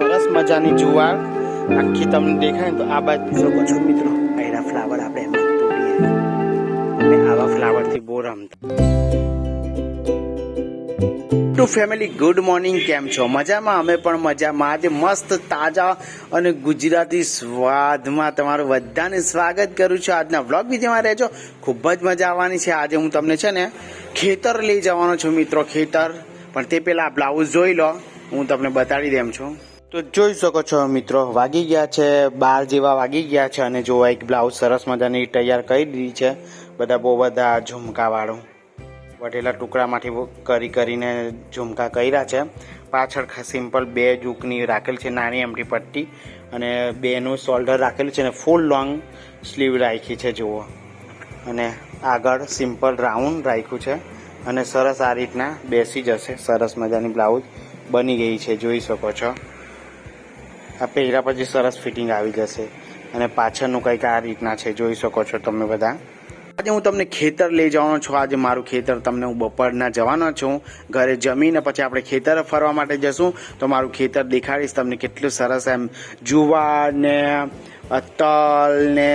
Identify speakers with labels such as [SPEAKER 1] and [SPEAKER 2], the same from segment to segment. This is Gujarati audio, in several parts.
[SPEAKER 1] સરસ મજાની જુવાર. આખી તમને દેખાય ને તો આ બાજુ શકો છો મિત્રો. આયરા ફ્લાવર આપણે એમ તોડીએ. અને આવા ફ્લાવરથી બહુ રમતા. ટુ ફેમિલી ગુડ મોર્નિંગ કેમ છો? મજામાં? અમે પણ મજામાં. આજે મસ્ત, તાજા અને ગુજરાતી સ્વાદમાં તમારું બધાને સ્વાગત કરું છું. આજના વ્લોગ વિડીયોમાં રહેજો. ખૂબ જ મજા આવવાની છે. આજે હું તમને છે ને ખેતર લઈ જવાનો છું મિત્રો, ખેતર. પણ તે પહેલાં બ્લાઉઝ જોઈ લો. હું તમને બતાડી દેમ છું. તો જોઈ શકો છો મિત્રો, વાગી ગયા છે, બાર જેવા વાગી ગયા છે અને જો એક બ્લાઉઝ સરસ મજાની તૈયાર કરી દીધી છે. બધા બહુ બધા ઝુમકાવાળું વઢેલા ટુકડામાંથી કરી કરીને ઝુમકા કર્યા છે. પાછળ સિમ્પલ બે જૂકની રાખેલ છે નાની એમટી પટ્ટી અને બેનું શોલ્ડર રાખેલું છે અને ફૂલ લોંગ સ્લીવ રાખી છે, જુઓ. અને આગળ સિમ્પલ રાઉન્ડ રાખ્યું છે અને સરસ આ રીતના બેસી જશે. સરસ મજાની બ્લાઉઝ બની ગઈ છે, જોઈ શકો છો. આ પહેર્યા પછી સરસ ફિટિંગ આવી જશે અને પાછળનું કંઈક આ રીતના છે, જોઈ શકો છો તમે બધા. આજે હું તમને ખેતર લઈ જવાનો છું. આજે મારું ખેતર તમને હું બપોરના જવાનો છું. ઘરે જમીને પછી આપણે ખેતર ફરવા માટે જશું. તો મારું ખેતર દેખાડીશ તમને કેટલું સરસ એમ જુવાર ને તલ ને,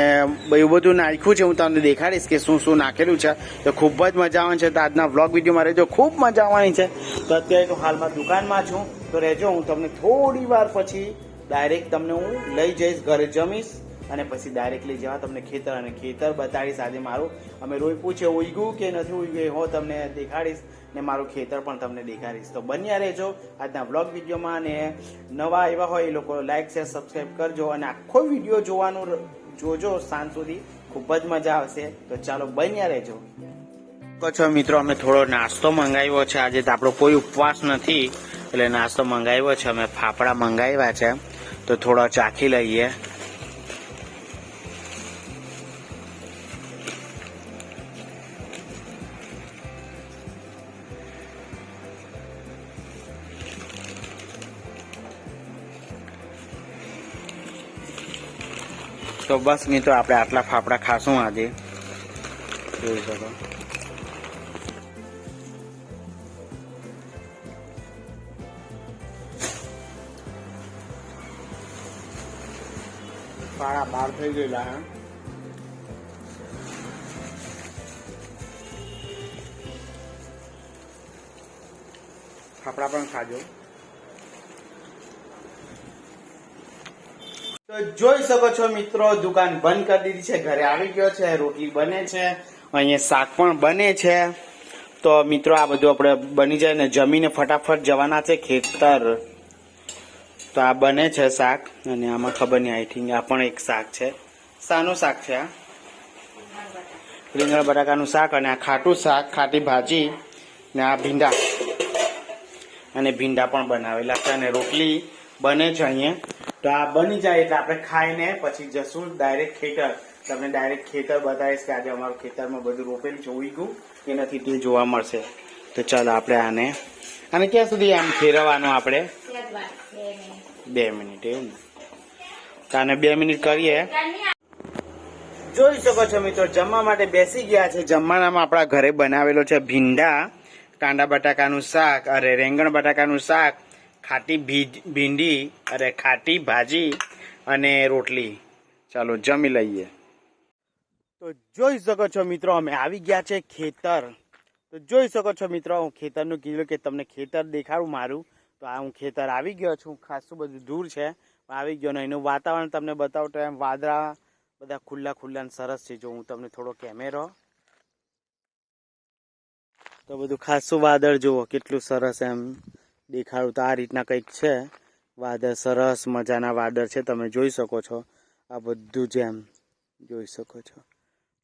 [SPEAKER 1] એવું બધું નાખ્યું છે. હું તમને દેખાડીશ કે શું શું નાખેલું છે. તો ખૂબ જ મજા આવવાની છે. તો આજના વ્લોગ વિડીયોમાં રહેજો. ખૂબ મજા આવવાની છે. તો અત્યારે તો હાલમાં દુકાનમાં છું. તો રહેજો. હું તમને થોડી વાર પછી ડાયરેક્ટ તમને હું લઈ જઈશ, ઘરે જમીશ અને પછી ડાયરેક્ટ જવા તમને ખેતર અને ખેતર બતાડીશ. આજે મારું, અમે રોઈપું છે ઉગ્યું કે નથી ઉગ્યું એ હો તમને દેખાડીશ ને મારું ખેતર પણ તમને દેખાડીશ. તો બન્યા રહેજો આજના વ્લોગ વિડીયોમાં અને નવા એવા હોય એ લોકો લાઈક શેર સબસ્ક્રાઈબ કરજો અને આખો વીડિયો જોવાનું જોજો સાંજ સુધી. ખૂબ જ મજા આવશે. તો ચાલો બન્યા રહેજો. છો મિત્રો, અમે થોડો નાસ્તો મંગાવ્યો છે. આજે તો આપણો કોઈ ઉપવાસ નથી. એટલે નાસ્તો મંગાવ્યો છે. અમે ફાફડા મંગાવ્યા છે. તો થોડા ચાખી લઈએ. તો બસ મિત્રો આપણે આટલા ફાફડા ખાશું આજે. જોઈ શકો. ફાળા થઈ ગયેલા ફાફડા પણ ખાજો. તો જોઈ શકો છો મિત્રો, દુકાન બંધ કરી દીધી છે, ઘરે આવી ગયો છે, રોટલી બને છે, અહીંયા શાક પણ બને છે. તો મિત્રો, આ બધું આપણે બની જાય ને જમીને ફટાફટ જવાના છે ખેતર. તો આ બને છે શાક, અને આમાં ખબર નહીં આઈ થિંક આ પણ એક શાક છે. શાનું શાક છે, આ? રીંગણ બટાકાનું શાક અને આ ખાટું શાક, ખાટી ભાજી, ને આ ભીંડા. અને ભીંડા પણ બનાવેલા છે, અને રોટલી બને છે અહીંયા. તો આ બની જાય એટલે આપણે ખાઈને પછી જશું ડાયરેક્ટ ખેતર. તમને ડાયરેક્ટ ખેતર બતાવીશ કે આજે અમારું ખેતરમાં બધું રોપેલું છે ગયું કે નથી તે જોવા મળશે. તો ચાલો આપણે આને અને ક્યાં સુધી આમ ફેરવવાનું આપણે? બે મિનિટ, એવું ને? અને બે મિનિટ કરીએ. જોઈ શકો છો મિત્રો, જમવા માટે બેસી ગયા છે. જમવાનામાં આપણા ઘરે બનાવેલો છે ભીંડા, કાંદા બટાકાનું શાક અરે રેંગણ બટાકાનું શાક, ખાટી ભીંડી અરે ખાટી ભાજી અને રોટલી. ચાલો જમી લઈએ. તો જોઈ શકો છો મિત્રો, અમે આવી ગયા છે ખેતર. તો જોઈ શકો છો મિત્રો, હું ખેતરનું કીધું કે તમને ખેતર દેખાડું મારું. તો આ હું ખેતર આવી ગયો છું. ખાસું બધું દૂર છે. આવી ગયો ને એનું વાતાવરણ તમને બતાવું તો એમ વાદળા બધા ખુલ્લા ખુલ્લા સરસ છે. જો હું તમને થોડો કેમેરો. તો બધું ખાસું વાદળ જુઓ, કેટલું સરસ એમ દેખાડું તો આ રીતના કંઈક છે. વાદળ સરસ મજાના વાદળ છે. તમે જોઈ શકો છો. આ બધું જ એમ જોઈ શકો છો.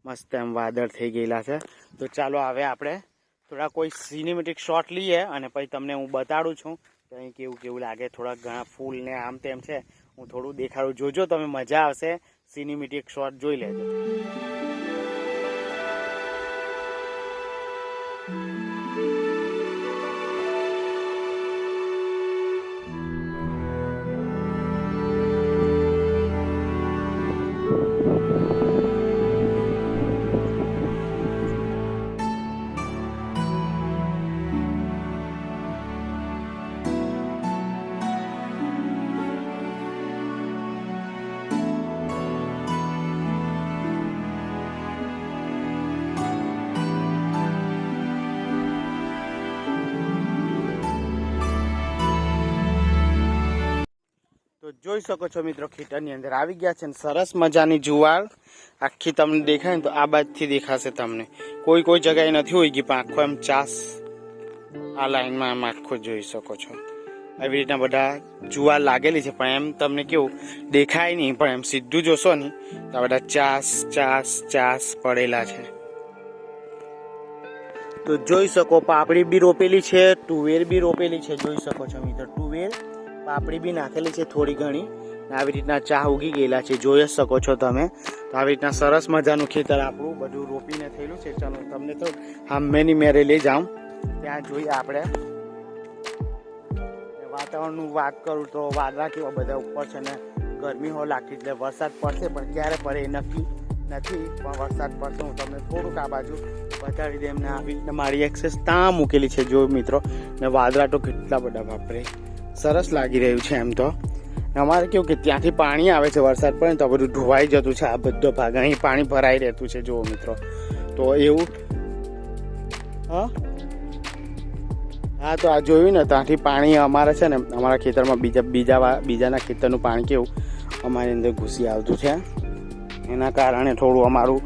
[SPEAKER 1] મસ્ત એમ વાદળ થઈ ગયેલા છે. તો ચાલો હવે આપણે થોડા કોઈ સિનેમેટિક શોટ લઈએ અને પછી તમને હું બતાડું છું. કે અહીં કેવું કેવું લાગે થોડા ઘણા ફૂલ ને આમ તેમ છે. હું થોડું દેખાડું. જોજો તમે, મજા આવશે. સિનેમેટિક શોટ જોઈ લેજો. જોઈ શકો છો મિત્રો ખેતરની અંદર. આવી ગયા છે સરસ મજાની જુવાર. આખી તમને દેખાય ને તો આ બાજથી દેખાશે તમને. કોઈ કોઈ જગ્યાએ નથી હોય ગઈ, પણ આખો એમ ચાસ આ લાઈનમાં આમ આખો જોઈ શકો છો. આવી રીતના બધા જુવાર લાગેલી છે, પણ એમ તમને કેવું દેખાય નહીં, પણ એમ સીધું જોશો ને, તો આ બધા ચાસ ચાસ ચાસ પડેલા છે. તો જોઈ શકો, પાપડી બી રોપેલી છે, તુવેર બી રોપેલી છે, જોઈ શકો છો મિત્રો, તુવેર. પાપડી બી નાખેલી છે થોડી ઘણી. આવી રીતના ચા ઉગી ગયેલા છે. જોઈ જ શકો છો તમે. તો આવી રીતના સરસ મજાનું ખેતર આપણું બધું રોપીને થયેલું છે. ચાલો, તમને તો હામેની મેરે લઈ જાઉં. ત્યાં જોઈએ આપણે. વાતાવરણનું વાત કરું તો વાદળા કેવા બધા ઉપર છે ને ગરમી હો લાગતી એટલે વરસાદ પડશે, પણ ક્યારે પડે એ નક્કી નથી. પણ વરસાદ પડશે, હું તમને થોડુંક આ બાજુ બતાડી દે એમને આવી રીતના મારી એક્સેસ ત્યાં મૂકેલી છે, જો મિત્રો. ને વાદળા તો કેટલા બધા વાપરે સરસ લાગી રહ્યું છે એમ તો. અમારે કેવું કે ત્યાંથી પાણી આવે છે વરસાદ પડે તો બધું ધોવાઈ જતું છે, આ બધો ભાગ. અહીં પાણી ભરાઈ રહેતું છે, જુઓ મિત્રો. તો એવું હા? હા, તો આ જોયું ને, ત્યાંથી પાણી અમારે છે ને, અમારા ખેતરમાં બીજા બીજા બીજાના ખેતરનું પાણી કેવું અમારી અંદર ઘૂસી આવતું છે. એના કારણે થોડું અમારું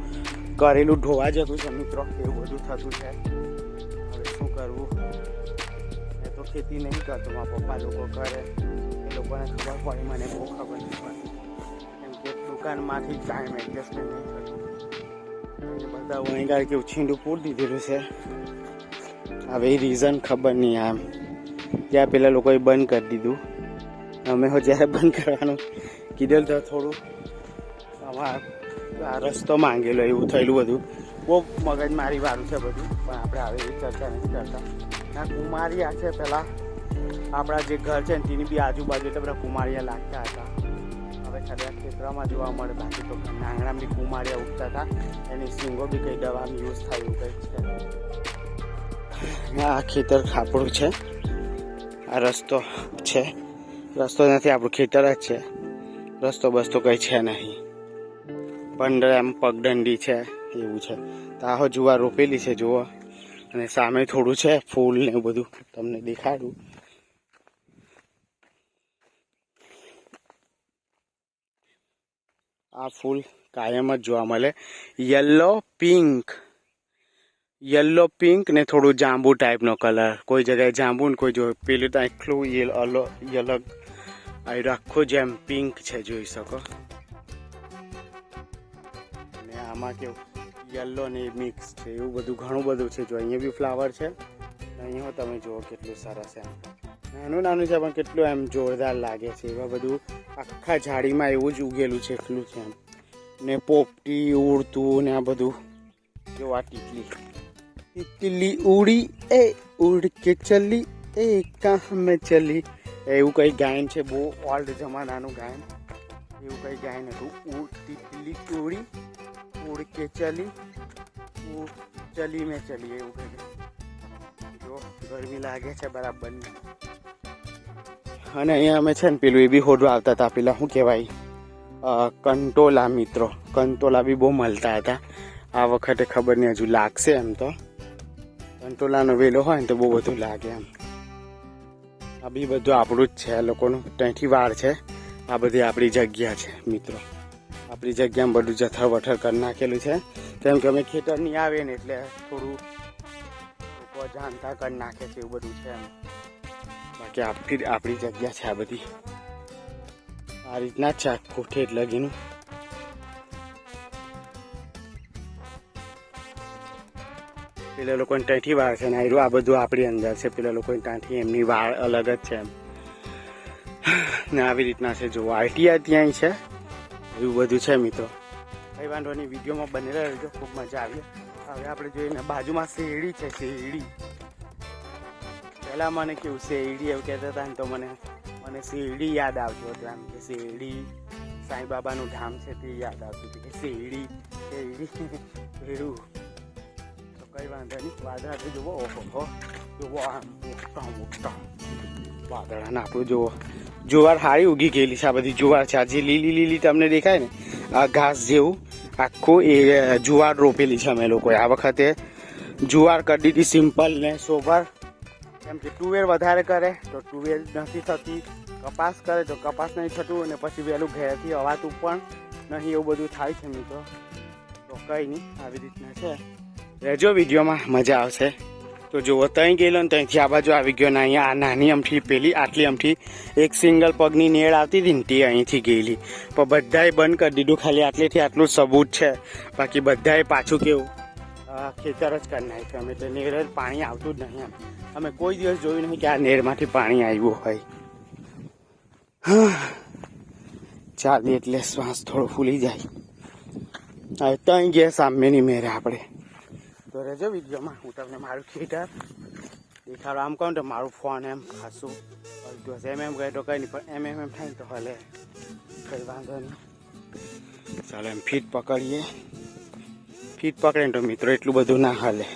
[SPEAKER 1] કરેલું ઢોવા જતું છે, મિત્રો. એવું બધું થતું છે. હવે શું કરવું? એ તો ખેતી નહીં કરતો, મારા પપ્પા લોકો કરે. એ લોકોને ખબર પડે, મને બહુ ખબર નહીં પડતી કેમ કે દુકાનમાંથી ટાઈમ એડજસ્ટમેન્ટ નહીં એ બધા વણીગાર કેવું છીંડું પૂર દીધેલું છે. હવે એ રીઝન ખબર નહીં આમ. ત્યાં પેલા લોકોએ બંધ કરી દીધું. અમે જ્યારે બંધ કરવાનું કીધેલું તો થોડું આ રસ્તો માંગેલો, એવું થયેલું બધું. બહુ મગજમારી વાળું છે બધું. પણ આપણે આવી ચર્ચા નથી કરતા. ના કુમારિયા છે પેલા. આપણા જે ઘર છે ને, તેની બી આજુબાજુ એટલે બધા કુમારિયા લાગતા હતા. હવે આ ખેતરમાં જોવા મળે, બાકી તો ઘરના આંગણામાં બી કુમારિયા ઉગતા હતા. એની સિંગો બી કઈ દવામાં યુઝ થાય એવું કંઈક છે આ ખેતર આપણું છે. આ રસ્તો છે. રસ્તો નથી, આપણું ખેતર જ છે. રસ્તો બસ્તો કંઈ છે નહીં. પંદર એમ પગદંડી છે, એવું છે. તો આહો જુવાર રોપેલી છે, જુઓ. અને સામે થોડું છે, ફૂલ ને બધું. તમને દેખાડું. આ ફૂલ કાયમ જ જોવા મળે. યલો પિંક યલો પિંક ને થોડું જાંબુ ટાઈપનો કલર કોઈ જગ્યાએ જાંબુ ને કોઈ જો પેલું તો આટલું યલો યલો અહીં આખું જેમ પિંક છે, જોઈ શકો. અને આમાં કેવું યલો ને મિક્સ છે, એવું બધું ઘણું બધું છે. જો અહીંયા બી ફ્લાવર છે અહીંયા તમે જુઓ કેટલું સરસ એમ. નાનું નાનું છે, પણ કેટલું એમ જોરદાર લાગે છે. એવા બધું આખા ઝાડીમાં એવું જ ઉગેલું છે, એટલું છે એમ. ને પોપટી, ઉડતું ને આ બધું. જો આ ટીટલી. તિતલી ઉડી, એ ઉડ કે ચલી, એ કાં મેં ચલી. એવું કંઈ ગાયન છે, બહુ ઓલ્ડ જમાનાનું ગાયન. એવું કંઈ ગાયન હતું. ઉડ તિતલી ઉડી ઉડ કે ચલી ચલી મેં ચલી એવું કઈ જો ગરમી લાગે છે બરાબરની અને અહીંયા અમે છે ને, પેલું એ બી હોડવા આવતા હતા, પેલા શું કહેવાય? કંટોલા મિત્રો. કંટોલા બી બહુ મળતા હતા. આ વખતે ખબર નહીં, હજુ લાગશે એમ તો. કંટોલાનો વેલો હોય ને, તો બહુ બધું લાગે એમ. આ બી બધું આપણું જ છે લોકોનું. ત્યાંથી વાર છે. આ બધી આપણી જગ્યા છે, મિત્રો. આપણી જગ્યામાં બધું જથર વથર કરી નાખેલું છે. કેમ કે અમે ખેતર નહીં આવે ને એટલે થોડું લોકો જાણતા કરી નાખે છે એવું બધું છે એમ. બાકી આપણી આપણી જગ્યા છે આ બધી. આ રીતના જ છે આખું ઠેઠ લગીનું. પેલા લોકોને ટાંઠી વાળ છે ને આયરું, આ બધું આપણી અંદર છે. પેલા લોકોની ટાંઠી એમની વાળ અલગ જ છે એમ. ને આવી રીતના છે જો આઈટીઆઈ ત્યાં છે. એવું બધું છે મિત્રો. કઈ વાંધો નહીં, વિડીયોમાં બનેલા રહેજો, ખૂબ મજા આવી. હવે આપણે જોઈએ બાજુમાં શેરડી છે, શેરડી. પહેલાં મને કેવું, શેરડી એવું કહેતા હતા ને તો મને મને શેરડી યાદ આવતું હતું એમ કે શેરડી, સાંઈબાબાનું ધામ છે તે યાદ આવતું હતું કે શેરડી શેરડી એવું તો કઈ વાંધો નહીં વાદળા તો જુઓ, ઓહો, જુઓ આમ મોટા મોટા. વાદળાને આપણું જુઓ. જુવાર હારી ઉગી ગયેલી છે આ બધી જુવાર છે. આ જે લીલી લીલી તમને દેખાય ને, આ ઘાસ જેવું આખું એ જુવાર રોપેલી છે અમે લોકોએ. આ વખતે જુવાર કરી દીધી સિમ્પલ ને સોબર કેમ કે ટુવેર વધારે કરે, તો ટુવેર નથી થતી. કપાસ કરે તો કપાસ નહીં થતું અને પછી વહેલું ઘેરથી અવાતું પણ નહીં એવું બધું થાય છે મિત્રો. તો કંઈ નહીં, આવી રીતના છે. રહેજો વિડીયોમાં, મજા આવશે. તો જુઓ ત્યાં ગયેલો ને ત્યાંથી આ બાજુ આવી ગયો ને અહીંયા આ નાની અમઠી પેલી, આટલી અમઠી એક સિંગલ પગની નેળ આવતી હતી ને તે અહીંથી ગયેલી. પણ બધાએ બંધ કરી દીધું, ખાલી આટલેથી આટલું સબૂત છે. બાકી બધાએ પાછું કેવું? ખેતર જ કરી નાખ્યું અમે તો નેર જ પાણી આવતું જ નહીં અમે કોઈ દિવસ જોયું નહીં કે આ નેરમાંથી પાણી આવ્યું હોય. ચાલી, એટલે શ્વાસ થોડો ફૂલી જાય. હવે ત્યાં ગયા સામેની મેરે આપણે. તો રહેજો વિડીયોમાં. હું તમને મારું ખેતર દેખાડો, આમ કહું તો મારું ફોન એમ ખાસું હલતું હશે એમ એમ કહે તો કંઈ નહીં, પણ એમ એમ એમ થાય તો હલે. કંઈ વાંધો નહીં. ચાલો, એમ ફીટ પકડીએ. ફીટ પકડે તો મિત્રો એટલું બધું ના હલે.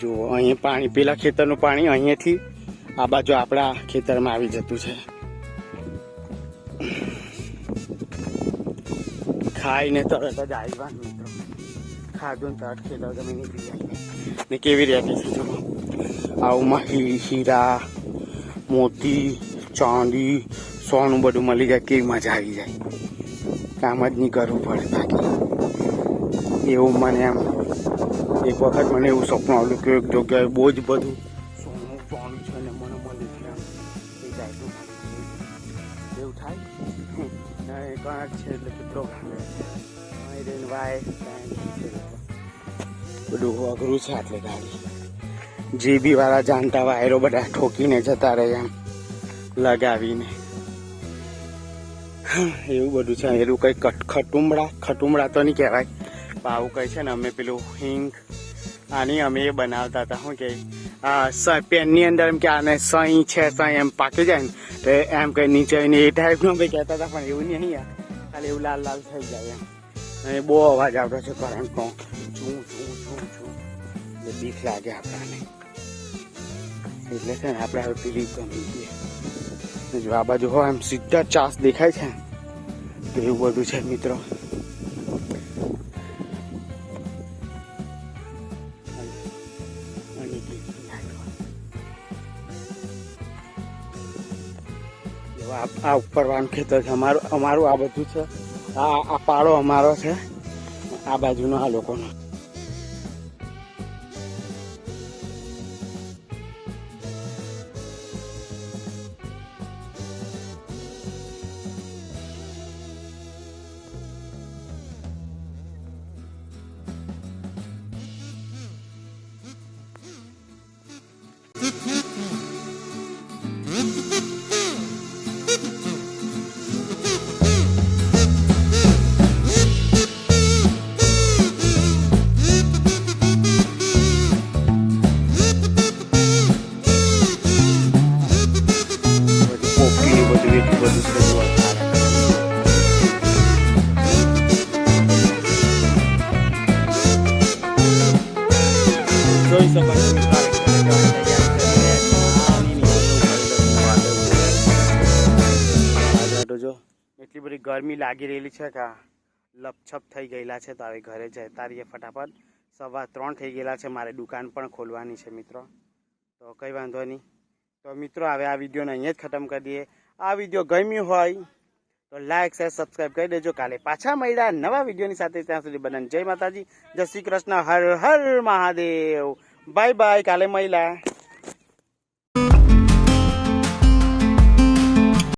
[SPEAKER 1] જુઓ, અહીંયા પાણી, પેલા ખેતરનું પાણી અહીંયાથી આ બાજુ આપણા ખેતરમાં આવી જતું છે. ખાઈને તરત જ આવ્યા મિત્રો. ખાધું તરત ખેલો તમે ને કેવી રહેતી છે જુઓ આવું હીરા, મોતી, ચાંદી, સોનું બધું મળી જાય, કેવી મજા આવી જાય. કામ જ નહીં કરવું પડે બાકી. એવું મને એમ, એક વખત મને એવું સપનું આવ્યું કે એક જગ્યાએ બહુ જ બધું ના છે એટલે કેટલો રહીને વાય બધું અઘરું છે આટલે ગાડી. જીબી વાળા જાણતા વાયરો બધા ઠોકીને જતા રહે એમ, લગાવીને. એવું બધું છે. એનું કંઈ ખટુમડા ખટુમડા તો નહીં કહેવાય. પણ આવું કંઈ છે ને, અમે પેલું હિંગ, આની અમે એ બનાવતા હતા. શું કે પેનની અંદર એમ કે આને સહી છે, સહી એમ પાકી જાય ને તો એમ કંઈ નીચે આવીને એ ટાઈપનું અમે કહેતા હતા, પણ એવું નહીં યાર. ખાલી એવું લાલ લાલ થઈ જાય એમ. અને બહુ અવાજ આવતો છે કરંટનો છું છું છું છું. બીક લાગે આપણાને. એટલે છે ને આપણે હવે પીલી ગમી જો આ બાજુ હોય એમ સીધા ચાસ દેખાય છે. તો એવું બધું છે મિત્રો. આ ઉપરવાનું ખેતર છે. અમારું અમારું આ બધું છે. આ આ પાડો અમારો છે. આ બાજુનો આ લોકોનો. લાગી રહેલી છે કે લપછપ થઈ ગયેલા છે તો હવે ઘરે જતા રહીએ ફટાફટ. સવા ત્રણ થઈ ગયેલા છે, મારે દુકાન પણ ખોલવાની છે મિત્રો. તો કંઈ વાંધો નહીં. તો મિત્રો, હવે આ વિડીયોને અહીંયા જ ખતમ કરી દઈએ. આ વીડિયો ગમ્યું હોય તો લાઈક, શેર સબસ્ક્રાઈબ કરી દેજો. કાલે પાછા મળ્યા નવા વિડીયોની સાથે. ત્યાં સુધી બધાને જય માતાજી. જય શ્રી કૃષ્ણ. હર હર મહાદેવ. Bye bye. કાલે મળ્યા.